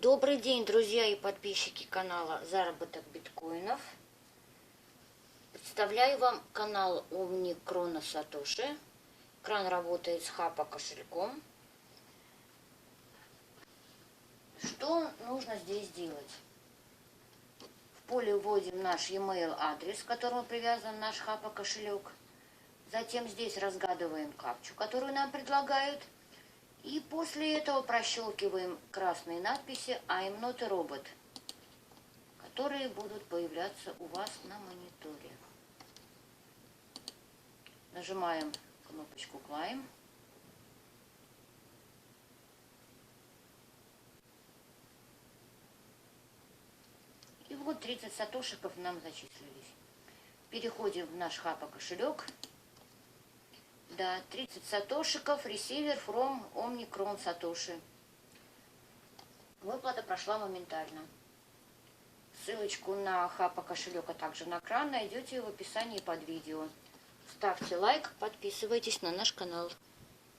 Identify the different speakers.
Speaker 1: Добрый день, друзья и подписчики канала Заработок биткоинов. Представляю вам канал Omni Крона Сатоши. Кран работает с хапа кошельком. Что нужно здесь делать? В поле вводим наш e-mail адрес, к которому привязан наш хапа кошелек. Затем здесь разгадываем капчу, которую нам предлагают. И после этого прощелкиваем красные надписи I'm not a robot, которые будут появляться у вас на мониторе. Нажимаем кнопочку Climb. И вот 30 сатошиков нам зачислились. Переходим в наш хапа кошелек. Да, 30 сатошиков, ресивер from Omnicron Сатоши. Выплата прошла моментально. Ссылочку на хапа кошелек, а также на кран найдете в описании под видео. Ставьте лайк, подписывайтесь на наш канал.